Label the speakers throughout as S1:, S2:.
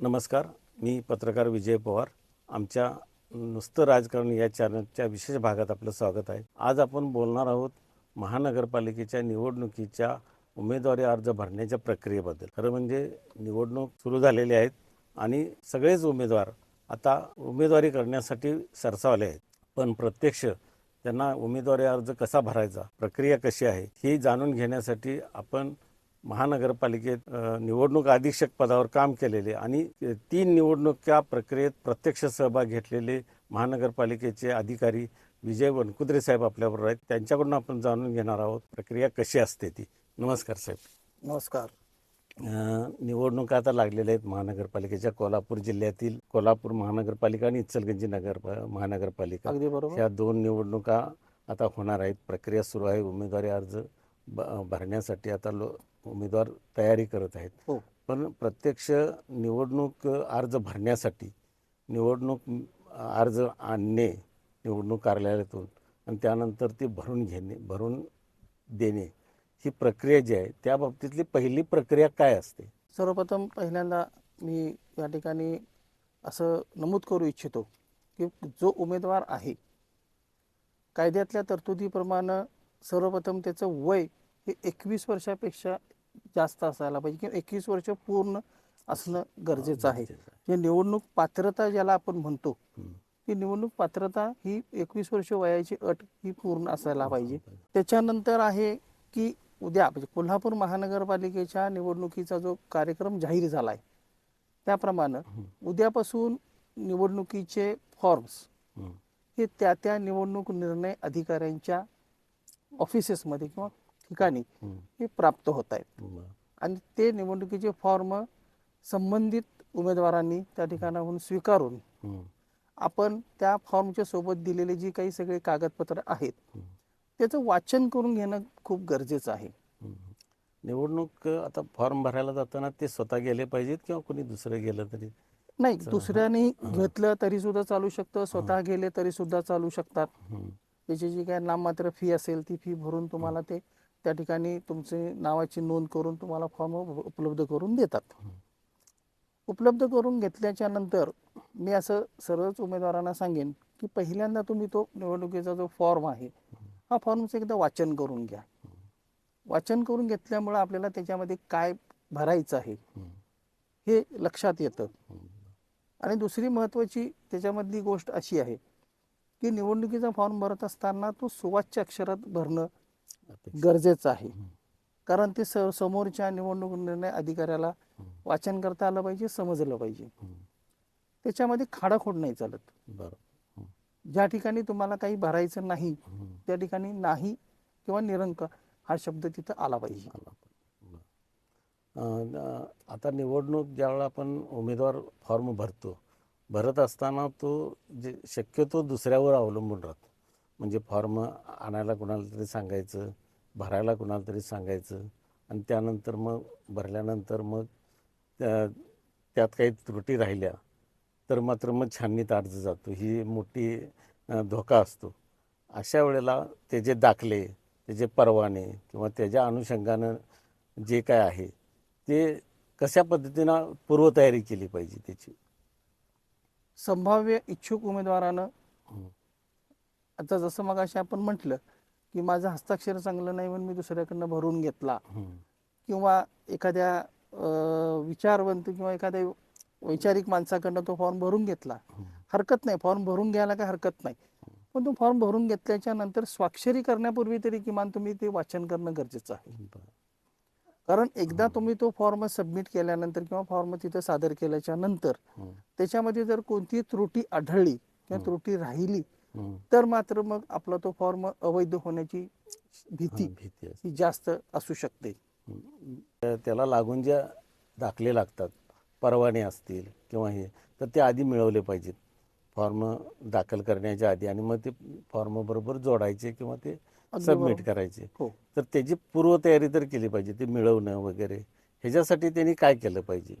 S1: नमस्कार मी पत्रकार विजय पवार. आमच्या नुसतं राजकारण या चॅनलच्या विशेष भागात आपलं स्वागत आहे. आज आपण बोलणार आहोत महानगरपालिकेच्या निवडणुकीच्या उमेदवारी अर्ज भरण्याच्या प्रक्रियेबद्दल. खरं म्हणजे निवडणूक सुरू झालेली आहेत आणि सगळेच उमेदवार आता उमेदवारी करण्यासाठी सरसावले आहेत. पण प्रत्यक्ष त्यांना उमेदवारी अर्ज कसा भरायचा प्रक्रिया कशी आहे हे जाणून घेण्यासाठी आपण महानगरपालिकेत निवडणूक अधीक्षक पदावर काम केलेले आणि तीन निवडणुका प्रक्रियेत प्रत्यक्ष सहभाग घेतलेले महानगरपालिकेचे अधिकारी विजय वनकुद्रे साहेब आपल्याबरोबर आहेत. त्यांच्याकडून आपण जाणून घेणार आहोत प्रक्रिया कशी असते ती. नमस्कार साहेब.
S2: नमस्कार.
S1: निवडणुका आता लागलेल्या आहेत महानगरपालिकेच्या कोल्हापूर जिल्ह्यातील कोल्हापूर महानगरपालिका आणि इचलगंजी नगर महानगरपालिका.
S2: अगदी बरोबर.
S1: ह्या दोन निवडणुका आता होणार आहेत. प्रक्रिया सुरू आहे. उमेदवारी अर्ज ब भरण्यासाठी आता लो उमेदवार तयारी करत आहेत.
S2: हो.
S1: पण प्रत्यक्ष निवडणूक अर्ज भरण्यासाठी निवडणूक अर्ज आणणे निवडणूक कार्यालयातून आणि त्यानंतर ते भरून घेणे भरून देणे ही प्रक्रिया जी आहे त्या बाबतीतली पहिली प्रक्रिया काय असते?
S2: सर्वप्रथम पहिल्यांदा मी या ठिकाणी असं नमूद करू इच्छितो की जो उमेदवार आहे कायद्यातल्या तरतुदीप्रमाणे सर्वप्रथम त्याचं वय हे एकवीस वर्षापेक्षा जास्त असायला पाहिजे किंवा एकवीस वर्ष पूर्ण असणं गरजेचं आहे. जे निवडणूक पात्रता ज्याला आपण म्हणतो. ती निवडणूक पात्रता ही एकवीस वर्ष वयाची अट ही पूर्ण असायला पाहिजे. त्याच्यानंतर आहे की उद्या म्हणजे कोल्हापूर महानगरपालिकेच्या निवडणुकीचा जो कार्यक्रम जाहीर झाला आहे त्याप्रमाणे उद्यापासून निवडणुकीचे फॉर्म्स. हे त्या त्या निवडणूक निर्णय अधिकाऱ्यांच्या ऑफिसेसमध्ये किंवा ठिकाणी. हे प्राप्त होत आहेत. आणि ते निवडणुकीचे फॉर्म संबंधित उमेदवारांनी त्या ठिकाणाहून स्वीकारून. आपण त्या फॉर्मच्या सोबत दिलेले जी काही सगळे कागदपत्र आहेत. त्याचं वाचन करून घेणं खूप गरजेचं आहे.
S1: निवडणूक आता फॉर्म भरायला जाताना ते स्वतः गेले पाहिजेत किंवा कोणी दुसरं गेलं तरी
S2: नाही दुसऱ्याने घेतलं तरी सुद्धा चालू शकतं स्वतः गेले तरी सुद्धा चालू शकतात. त्याची जी काही नाममात्र फी असेल ती फी भरून तुम्हाला ते त्या ठिकाणी तुमचे नावाची नोंद करून तुम्हाला फॉर्म उपलब्ध करून देतात. उपलब्ध करून घेतल्याच्या नंतर मी असं सर्वच उमेदवारांना सांगेन की पहिल्यांदा तुम्ही तो निवडणुकीचा जो फॉर्म आहे हा फॉर्मचं एकदा वाचन करून घ्या. वाचन करून घेतल्यामुळं आपल्याला त्याच्यामध्ये काय भरायचं आहे हे लक्षात येतं. आणि दुसरी महत्त्वाची त्याच्यामधली गोष्ट अशी आहे की निवडणुकीचा फॉर्म भरत असताना तो सुवाच्य अक्षरात भरणं गरजेचं आहे. कारण ते स समोरच्या निवडणूक निर्णय अधिकाऱ्याला वाचन करता आलं पाहिजे समजलं पाहिजे. त्याच्यामध्ये खाडाखोड नाही चालत. ज्या ठिकाणी तुम्हाला काही भरायचं नाही. त्या ठिकाणी नाही किंवा निरंक हा शब्द तिथं आला पाहिजे.
S1: आता निवडणूक ज्यावेळेला आपण उमेदवार फॉर्म भरतो भरत असताना तो जे शक्यतो दुसऱ्यावर अवलंबून राहतो. म्हणजे फॉर्म आणायला कुणाला तरी सांगायचं भरायला कुणाला तरी सांगायचं आणि त्यानंतर मग भरल्यानंतर मग त्या- त्यात काही त्रुटी राहिल्या तर मात्र मग छाननीत अर्ज जातो. ही मोठी धोका असतो. अशा वेळेला त्याचे दाखले त्याचे परवाने किंवा त्याच्या अनुषंगानं जे काय आहे ते कशा पद्धतीनं पूर्वतयारी केली पाहिजे त्याची?
S2: संभाव्य इच्छुक उमेदवारानं. आता जसं मग आपण म्हटलं की माझं हस्ताक्षर चांगलं नाही म्हणून मी दुसऱ्याकडनं भरून घेतला. किंवा एखाद्या विचारवंत किंवा एखाद्या वैचारिक माणसाकडनं तो फॉर्म भरून घेतला हरकत नाही फॉर्म भरून घ्यायला काय हरकत नाही पण तो फॉर्म भरून घेतल्याच्या नंतर स्वाक्षरी करण्यापूर्वी तरी किमान तुम्ही ते वाचन करणं गरजेचं आहे. कारण एकदा तुम्ही तो फॉर्म सबमिट केल्यानंतर किंवा फॉर्म तिथं सादर
S1: केल्याच्यानंतर.
S2: त्याच्यामध्ये जर कोणती त्रुटी आढळली किंवा त्रुटी राहिली. तर मात्र मग आपला तो फॉर्म अवैध होण्याची भीती
S1: भीती
S2: ही जास्त असू शकते.
S1: त्याला लागून ज्या दाखले लागतात परवाने असतील किंवा हे तर ते आधी मिळवले पाहिजेत. फॉर्म दाखल करण्याच्या आधी आणि मग ते फॉर्म बरोबर जोडायचे किंवा ते सबमिट. करायचे.
S2: हो.
S1: तर त्याची पूर्वतयारी तर केली पाहिजे ते मिळवणं वगैरे. ह्याच्यासाठी त्यांनी काय केलं पाहिजे?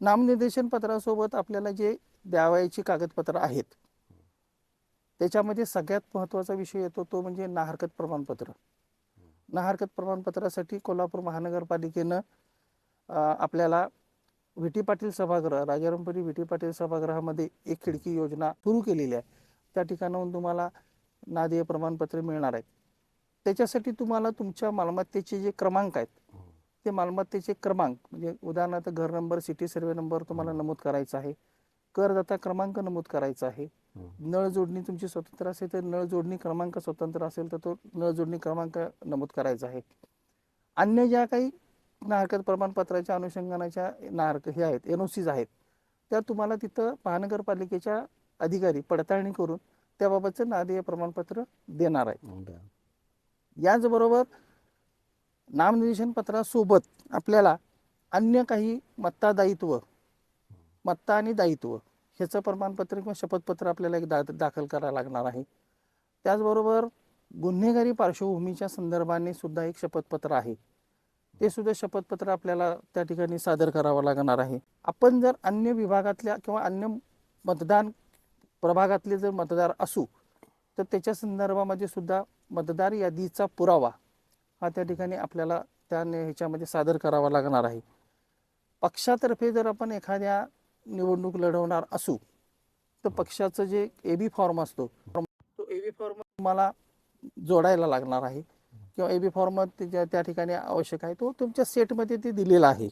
S2: नामनिर्देशन पत्रासोबत आपल्याला जे द्यावायची कागदपत्र आहेत त्याच्यामध्ये सगळ्यात महत्त्वाचा विषय येतो तो म्हणजे नाहरकत प्रमाणपत्र. नाहरकत प्रमाणपत्रासाठी कोल्हापूर महानगरपालिकेनं आपल्याला आपल्याला विटी पाटील सभागृह राजारामपुरी विटी पाटील सभागृहामध्ये एक खिडकी योजना सुरू केलेली आहे. त्या ठिकाणाहून तुम्हाला नादेय प्रमाणपत्र मिळणार आहेत. त्याच्यासाठी तुम्हाला तुमच्या मालमत्तेचे जे क्रमांक आहेत ते मालमत्तेचे क्रमांक म्हणजे उदाहरणार्थ घर नंबर सिटी सर्वे नंबर तुम्हाला नमूद करायचा आहे करदाता क्रमांक नमूद करायचा आहे नळ जोडणी तुमची स्वतंत्र असेल तर नळ जोडणी क्रमांक स्वतंत्र असेल तर तो नळ जोडणी क्रमांक नमूद करायचा आहे. अन्य ज्या काही नाहरकत प्रमाणपत्राच्या अनुषंगानाच्या नाहरक हे आहेत एन ओ सीज आहेत त्या तुम्हाला तिथं महानगरपालिकेच्या अधिकारी पडताळणी करून त्याबाबतचं नादेय प्रमाणपत्र देणार आहे
S1: बरं.
S2: याचबरोबर नामनिर्देशन पत्रासोबत आपल्याला अन्य काही मत्ता दायित्व मत्ता आणि दायित्व ह्याचं प्रमाणपत्र किंवा शपथपत्र आपल्याला एक दा दाखल करायला लागणार आहे. त्याचबरोबर गुन्हेगारी पार्श्वभूमीच्या संदर्भाने सुद्धा एक शपथपत्र आहे. ते सुद्धा शपथपत्र आपल्याला त्या ठिकाणी सादर करावं लागणार आहे. आपण जर अन्य विभागातल्या किंवा अन्य मतदान प्रभागातले जर मतदार असू तर त्याच्या संदर्भामध्ये सुद्धा मतदार यादीचा पुरावा हा त्या ठिकाणी आपल्याला त्या ह्याच्यामध्ये सादर करावा लागणार आहे. पक्षातर्फे जर आपण एखाद्या निवडणूक लढवणार असू तर पक्षाचं जे ए बी फॉर्म असतो तो ए बी फॉर्म तुम्हाला जोडायला लागणार आहे. किंवा ए बी फॉर्म त्या ठिकाणी आवश्यक आहे तो तुमच्या सेटमध्ये ते दिलेला आहे.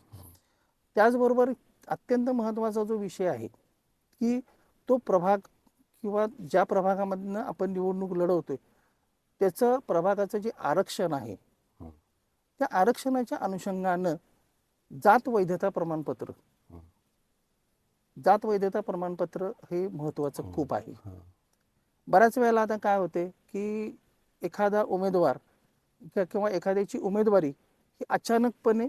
S2: त्याचबरोबर अत्यंत महत्त्वाचा जो विषय आहे की तो प्रभाग किंवा ज्या प्रभागामधनं आपण निवडणूक लढवतोय त्याचं प्रभागाचं जे आरक्षण आहे त्या आरक्षणाच्या अनुषंगानं जात वैधता प्रमाणपत्र जात वैधता प्रमाणपत्र हे महत्त्वाचं खूप आहे
S1: हां.
S2: बऱ्याच वेळेला आता काय होते की एखादा उमेदवार किंवा एखाद्याची उमेदवारी ही अचानकपणे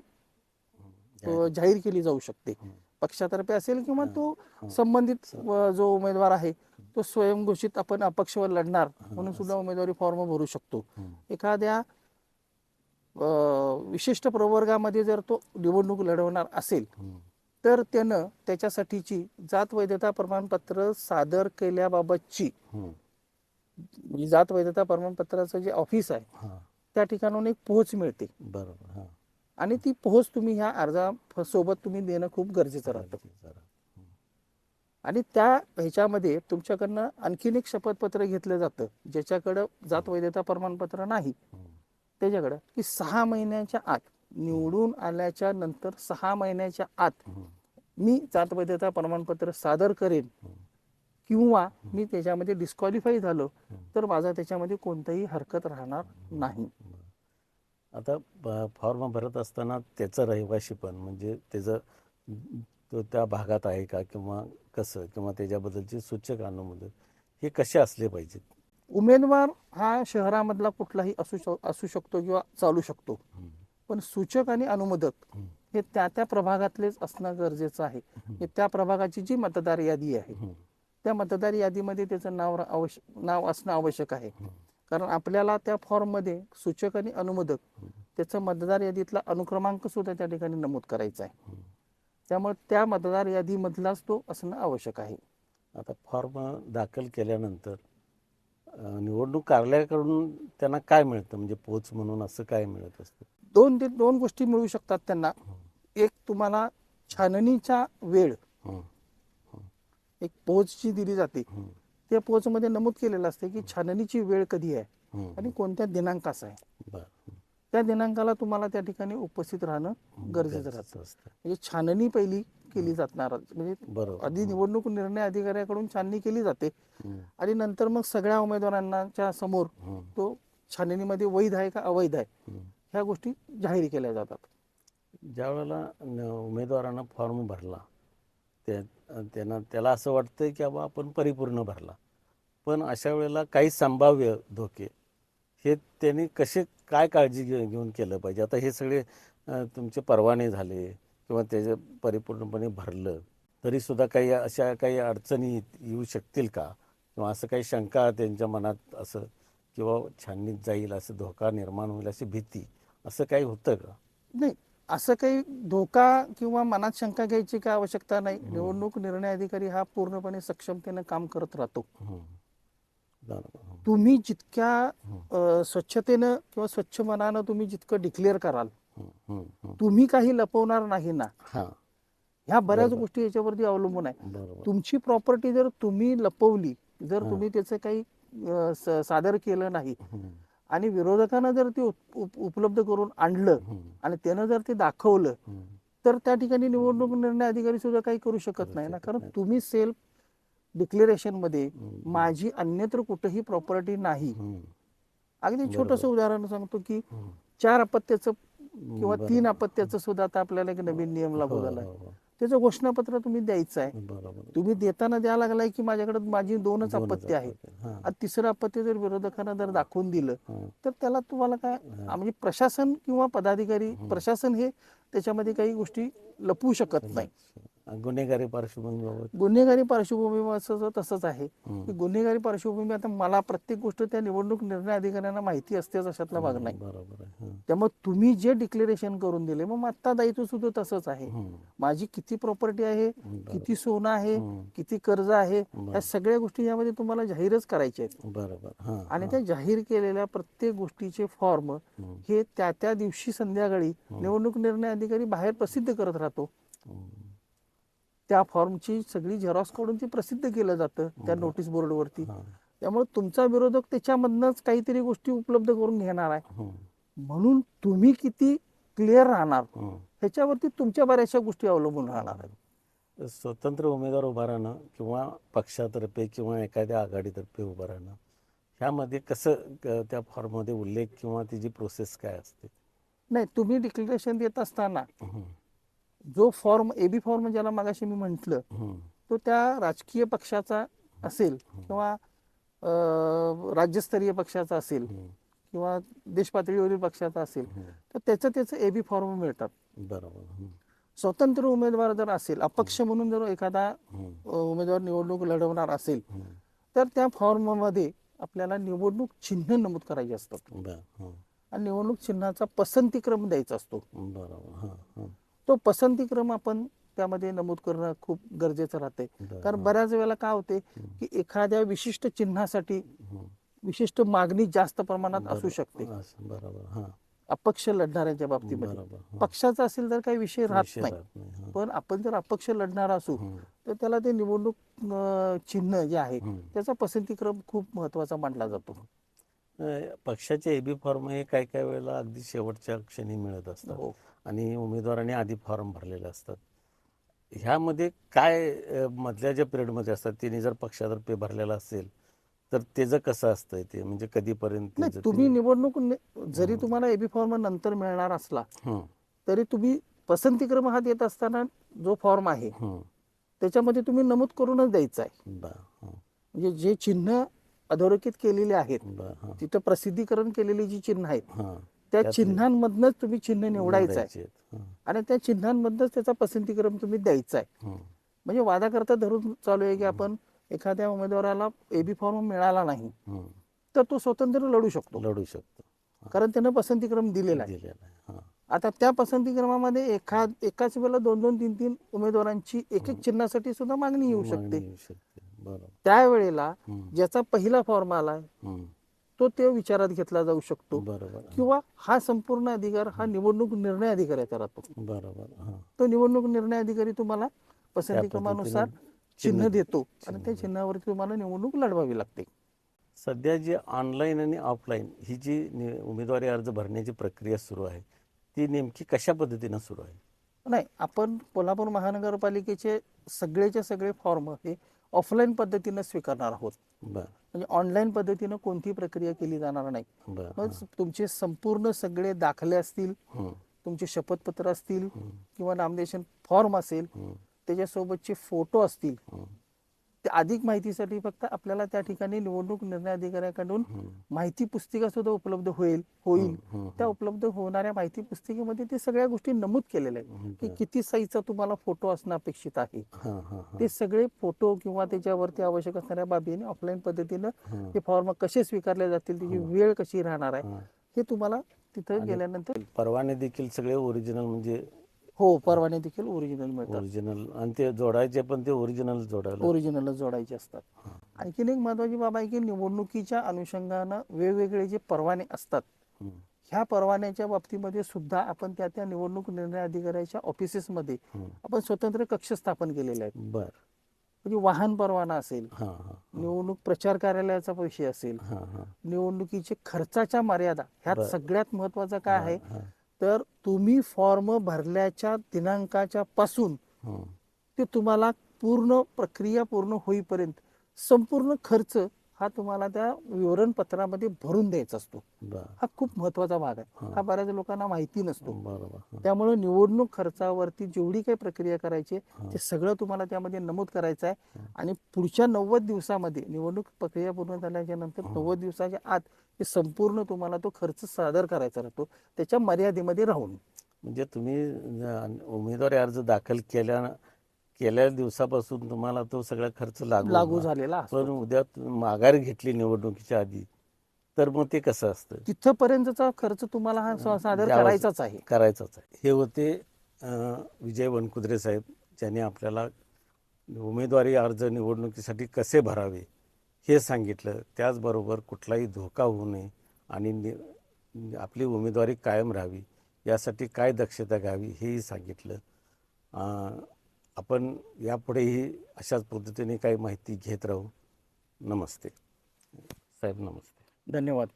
S2: अ, जाहीर केली जाऊ शकते
S1: हं.
S2: पक्षातर्फे असेल किंवा
S1: हं.
S2: तो
S1: हं.
S2: संबंधित जो उमेदवार आहे तो स्वयंघोषित आपण अपक्षवर लढणार म्हणून सुद्धा उमेदवारी फॉर्म भरू शकतो
S1: हं.
S2: एखाद्या विशिष्ट प्रवर्गामध्ये जर तो निवडणूक लढवणार असेल
S1: हं.
S2: तर त्यानं त्याच्यासाठीची जात वैधता प्रमाणपत्र सादर केल्याबाबतची जात वैधता प्रमाणपत्राचं जे ऑफिस आहे. त्या ठिकाणून एक पोहोच मिळते
S1: बरोबर हां.
S2: आणि ती पोहोच तुम्ही ह्या अर्जा सोबत तुम्ही देणं खूप गरजेचं राहतं. आणि त्या ह्याच्यामध्ये तुमच्याकडनं आणखीन एक शपथपत्र घेतलं जातं ज्याच्याकडं जात वैधता प्रमाणपत्र नाही. त्याच्याकडं की सहा महिन्याच्या आत निवडून आल्याच्यानंतर सहा महिन्याच्या आत. मी जात वैधता प्रमाणपत्र सादर करेन. किंवा मी त्याच्यामध्ये डिस्क्वालिफाय झालो. तर माझा त्याच्यामध्ये कोणताही हरकत राहणार नाही
S1: आता फॉर्म भरत असताना त्याचं रहिवाशी पण म्हणजे त्याचं तो त्या भागात आहे का किंवा कसं किंवा त्याच्याबद्दलची सूचक अनुमोदन हे कसे असले पाहिजेत
S2: उमेदवार हा शहरामधला कुठलाही असू शक असू शकतो किंवा चालू शकतो. पण सूचक आणि अनुमोदक
S1: हं.
S2: त्या त्या प्रभागातलेच असणं गरजेचं आहे त्या प्रभागाची जी मतदार यादी आहे. त्या मतदार यादीमध्ये त्याचं नाव आवश्यक नाव असणं आवश्यक आहे. कारण आपल्याला त्या फॉर्ममध्ये सूचक आणि अनुमोदक. त्याचं मतदार यादीतला अनुक्रमांक सुद्धा त्या ठिकाणी नमूद करायचा आहे. त्यामुळे त्या मतदार यादीमधलाच तो असणं आवश्यक आहे
S1: आता फॉर्म दाखल केल्यानंतर निवडणूक कार्यालयाकडून त्यांना काय मिळतं म्हणजे पोच म्हणून असं काय मिळत असतं
S2: दोन ते दोन गोष्टी मिळू शकतात त्यांना. एक तुम्हाला छाननीचा वेळ. एक पोच जी दिली जाते. त्या पोचमध्ये नमूद केलेलं असते की छाननीची वेळ कधी आहे. आणि कोणत्या दिनांकाचा आहे. त्या दिनांकाला तुम्हाला त्या ठिकाणी उपस्थित राहणं गरजेचं राहतं.
S1: असतं.
S2: म्हणजे छाननी पहिली केली जाणार. म्हणजे आधी निवडणूक निर्णय अधिकाऱ्याकडून छाननी केली जाते. आणि नंतर मग सगळ्या उमेदवारांच्या समोर. तो छाननीमध्ये वैध आहे का अवैध आहे. ह्या गोष्टी जाहीर केल्या जातात.
S1: ज्या वेळेला न- उमेदवारानं फॉर्म भरला त्या त्यांना त्याला असं वाटतं की बाबा आपण परिपूर्ण भरला. पण अशा वेळेला काही संभाव्य धोके हे त्यांनी कसे काय काळजी घे घेऊन केलं पाहिजे? आता हे सगळे तुमचे परवाने झाले किंवा त्याचे परिपूर्णपणे भरलं तरीसुद्धा काही अशा काही अडचणी येऊ शकतील का? किंवा असं काही शंका त्यांच्या मनात असं किंवा छाननीत जाईल असं धोका निर्माण होईल अशी भीती असं काही होतं का?
S2: नाही असं काही धोका किंवा मनात शंका घ्यायची काय आवश्यकता नाही. निवडणूक निर्णय अधिकारी हा पूर्णपणे सक्षमतेनं काम करत राहतो. तुम्ही जितक्या स्वच्छतेनं किंवा स्वच्छ मनानं तुम्ही जितकं डिक्लेअर कराल. तुम्ही काही लपवणार नाही ना?
S1: हां.
S2: ह्या बऱ्याच. गोष्टी याच्यावरती अवलंबून आहे. तुमची प्रॉपर्टी जर तुम्ही लपवली जर. तुम्ही त्याचं काही सादर केलं नाही आणि विरोधकांना जर ते उप- उप- उपलब्ध करून आणलं आणि त्यानं जर ते दाखवलं. तर त्या ठिकाणी निवडणूक निर्णय अधिकारी सुद्धा काही करू शकत नाही ना कारण. तुम्ही सेल्फ
S1: डिक्लेरेशनमध्ये.
S2: माझी अन्यत्र कुठेही प्रॉपर्टी नाही अगदी. छोटस उदाहरण सांगतो की. चार अपत्याचं किंवा. तीन अपत्याचं सुद्धा आता आपल्याला एक नवीन नियम लागू
S1: हो,
S2: झाला
S1: हो, हो.
S2: त्याचं घोषणापत्र तुम्ही द्यायचं आहे.
S1: बरोबर.
S2: तुम्ही देताना द्या लागलाय की माझ्याकडे माझी दोनच अपत्य आहे आणि तिसरं अपत्य जर विरोधकांना जर दाखवून दिलं. तर त्याला तुम्हाला काय म्हणजे प्रशासन किंवा पदाधिकारी प्रशासन हे त्याच्यामध्ये काही गोष्टी लपवू शकत नाही.
S1: गुन्हेगारी पार्श्वभूमीबाबत
S2: गुन्हेगारी पार्श्वभूमीचं तसंच आहे. की गुन्हेगारी पार्श्वभूमी आता मला प्रत्येक गोष्ट त्या निवडणूक निर्णय अधिकाऱ्यांना माहिती असतेच अशातला भाग नाही
S1: बरोबर आहे.
S2: त्यामुळे तुम्ही जे डिक्लेरेशन करून दिले मग आता दायित्व सुद्धा तसंच आहे. माझी किती प्रॉपर्टी आहे. किती सोनं आहे. किती कर्ज आहे. या सगळ्या गोष्टी यामध्ये तुम्हाला जाहीरच करायच्या आहेत
S1: बरोबर
S2: आणि. त्या जाहीर केलेल्या प्रत्येक गोष्टीचे फॉर्म. हे त्या त्या दिवशी संध्याकाळी निवडणूक निर्णय अधिकारी बाहेर प्रसिद्ध करत राहतो. त्या फॉर्मची सगळी झेरॉक्स काढून ती प्रसिद्ध केलं जातं त्या नोटीस बोर्डवरती
S1: हा.
S2: त्यामुळे तुमचा विरोधक त्याच्यामधनच काहीतरी गोष्टी उपलब्ध करून घेणार आहे
S1: हम्म.
S2: म्हणून तुम्ही किती क्लिअर राहणार
S1: हम्म.
S2: ह्याच्यावरती तुमच्या बऱ्याचशा गोष्टी अवलंबून राहणार आहेत
S1: स्वतंत्र उमेदवार उभा राहणं किंवा पक्षातर्फे किंवा एखाद्या आघाडीतर्फे उभं राहणं ह्यामध्ये कसं त्या फॉर्ममध्ये उल्लेख किंवा त्याची प्रोसेस काय असते
S2: नाही तुम्ही डिक्लेरेशन देत असताना. जो फॉर्म एबी फॉर्म ज्याला मागाशी मी म्हंटल. तो त्या राजकीय पक्षाचा असेल किंवा राज्यस्तरीय पक्षाचा असेल. किंवा देश पातळीवरील पक्षाचा असेल. तर त्याचं त्याचं एबी फॉर्म मिळतात
S1: बरोबर.
S2: स्वतंत्र उमेदवार जर असेल अपक्ष म्हणून जर एखादा उमेदवार निवडणूक लढवणार असेल. तर त्या फॉर्ममध्ये आपल्याला निवडणूक चिन्ह नमूद करायचे असतात. आणि निवडणूक चिन्हाचा पसंतीक्रम द्यायचा असतो
S1: बरोबर
S2: तो पसंतीक्रम आपण त्यामध्ये नमूद करणं खूप गरजेचं राहते. कारण बऱ्याच वेळेला काय होते की एखाद्या विशिष्ट चिन्हासाठी. विशिष्ट मागणी जास्त प्रमाणात असू शकते
S1: बरोबर हां
S2: अपक्ष लढणाऱ्यांच्या बाबतीमध्ये. पक्षाचा असेल तर काही विषय राहत नाही. पण आपण जर अपक्ष लढणार असू. तर त्याला ते निवडणूक चिन्ह जे आहे. त्याचा पसंतीक्रम खूप महत्त्वाचा मानला जातो
S1: पक्षाचे एबी फॉर्म हे काही काही वेळेला अगदी शेवटच्या क्षणी मिळत असतात
S2: हो.
S1: आणि उमेदवारांनी आधी फॉर्म भरलेले असतात ह्यामध्ये काय मधल्या ज्या पिरियडमध्ये असतात त्यांनी जर पक्षातर्फे भरलेला असेल तर त्याचं कसं असतंय ते म्हणजे कधीपर्यंत
S2: तुम्ही निवडणूक जरी तुम्हाला एबी फॉर्म नंतर मिळणार असला. तरी तुम्ही पसंतीक्रम हा देत असताना जो फॉर्म आहे. त्याच्यामध्ये तुम्ही नमूद करूनच द्यायचा आहे. म्हणजे जे चिन्ह अधोरेखित केलेले आहेत. तिथं प्रसिद्धीकरण केलेली जी चिन्ह आहेत. त्या चिन्हांमधनच तुम्ही चिन्ह निवडायचं आहे. आणि त्या चिन्हांमधनच त्याचा पसंतीक्रम तुम्ही द्यायचा आहे. म्हणजे वादाकरता धरून चालू आहे की आपण एखाद्या उमेदवाराला एबी फॉर्म मिळाला नाही. तर तो स्वतंत्र लढू शकतो.
S1: लढू शकतो.
S2: कारण त्यानं पसंतीक्रम दिलेला आहे. आता त्या पसंतीक्रमामध्ये एखाद एकाच वेळेला दोन दोन तीन तीन उमेदवारांची एक एक चिन्हासाठी सुद्धा मागणी येऊ शकते. त्यावेळेला. ज्याचा पहिला फॉर्म आलाय. तो ते विचारात घेतला जाऊ शकतो.
S1: बरोबर.
S2: किंवा हा संपूर्ण अधिकार हा निवडणूक निर्णय अधिकाऱ्याचा राहतो
S1: बरोबर
S2: तो निवडणूक निर्णय अधिकारी तुम्हाला पसंतीक्रमानुसार चिन्ह देतो आणि त्या चिन्हावरती तुम्हाला निवडणूक लढवावी लागते.
S1: सध्या जी ऑनलाईन आणि ऑफलाईन ही जी उमेदवारी अर्ज भरण्याची प्रक्रिया सुरू आहे ती नेमकी कशा पद्धतीनं सुरू आहे?
S2: नाही आपण कोल्हापूर महानगरपालिकेचे सगळेचे सगळे फॉर्म हे ऑफलाईन पद्धतीनं स्वीकारणार आहोत म्हणजे ऑनलाईन पद्धतीनं कोणतीही प्रक्रिया केली जाणार नाही मग तुमचे संपूर्ण सगळे दाखले असतील. तुमचे शपथपत्र असतील. किंवा नामदेशन फॉर्म असेल. त्याच्यासोबतचे फोटो असतील अधिक माहितीसाठी फक्त आपल्याला त्या ठिकाणी निवडणूक निर्णय अधिकाऱ्याकडून. माहिती पुस्तिका सुद्धा उपलब्ध होईल होईल. त्या उपलब्ध होणाऱ्या माहिती पुस्तिकेमध्ये ते सगळ्या गोष्टी नमूद केलेल्या आहेत की किती साईजचा तुम्हाला फोटो असणं अपेक्षित आहे ते सगळे फोटो किंवा त्याच्यावरती आवश्यक असणाऱ्या बाबीने ऑफलाईन पद्धतीनं. ते फॉर्म कसे स्वीकारले जातील त्याची वेळ कशी राहणार आहे.
S1: हे
S2: तुम्हाला तिथं गेल्यानंतर
S1: परवाने देखील सगळे ओरिजिनल म्हणजे
S2: हो परवाने देखील ओरिजिनल मिळतात.
S1: ओरिजिनल आणि ते जोडायचे पण ते ओरिजिनल जोडायला.
S2: ओरिजिनलच जोडायचे असतात. आणखीन एक महत्वाची बाब आहे की निवडणुकीच्या अनुषंगानं वेगवेगळे जे परवाने असतात. ह्या परवान्याच्या बाबतीमध्ये सुद्धा आपण त्या त्या निवडणूक निर्णय अधिकाऱ्याच्या ऑफिसेसमध्ये
S1: हं.
S2: आपण स्वतंत्र कक्ष स्थापन केलेले आहेत.
S1: बर.
S2: म्हणजे वाहन परवाना असेल
S1: हां हां
S2: निवडणूक प्रचार कार्यालयाचा विषय असेल
S1: हां हां.
S2: निवडणुकीचे खर्चाच्या मर्यादा ह्यात
S1: बरं.
S2: सगळ्यात महत्वाचं काय आहे?
S1: हां,
S2: तर तुम्ही फॉर्म भरल्याच्या दिनांकाच्या पासून. ते तुम्हाला पूर्ण प्रक्रिया पूर्ण होईपर्यंत संपूर्ण खर्च हा तुम्हाला त्या विवरणपत्रामध्ये भरून द्यायचा असतो हा खूप महत्त्वाचा भाग आहे
S1: हां.
S2: बऱ्याच लोकांना माहिती नसतो. त्यामुळे निवडणूक खर्चावरती जेवढी काही प्रक्रिया करायची आहे. ते सगळं तुम्हाला त्यामध्ये नमूद करायचं आहे. आणि पुढच्या नव्वद दिवसामध्ये निवडणूक प्रक्रिया पूर्ण
S1: झाल्याच्यानंतर.
S2: नव्वद दिवसाच्या आत हे संपूर्ण तुम्हाला तो खर्च सादर करायचा राहतो त्याच्या मर्यादेमध्ये राहून
S1: म्हणजे तुम्ही उमेदवारी अर्ज दाखल केल्या केल्या दिवसापासून तुम्हाला तो सगळा खर्च लागू
S2: लागू
S1: होणार.
S2: झालेला
S1: पण उद्या तुम्ही माघार घेतली निवडणुकीच्या आधी तर मग ते कसं असतं?
S2: तिथपर्यंतचा खर्च तुम्हाला हा सा- सादर
S1: द्यावाच-
S2: करायचाच आहे.
S1: करायचंच आहे. हे होते अं, विजय वनकुद्रे साहेब ज्यांनी आपल्याला उमेदवारी अर्ज निवडणुकीसाठी कसे भरावे हे सांगितलं. त्याचबरोबर कुठलाही धोका होऊ नये आणि नि आपली उमेदवारी कायम राहावी यासाठी काय दक्षता घ्यावी हेही सांगितलं. अं, आपण यापुढेही अशाच पद्धतीने काही माहिती घेत राहू. नमस्ते. साहेब नमस्ते.
S2: धन्यवाद.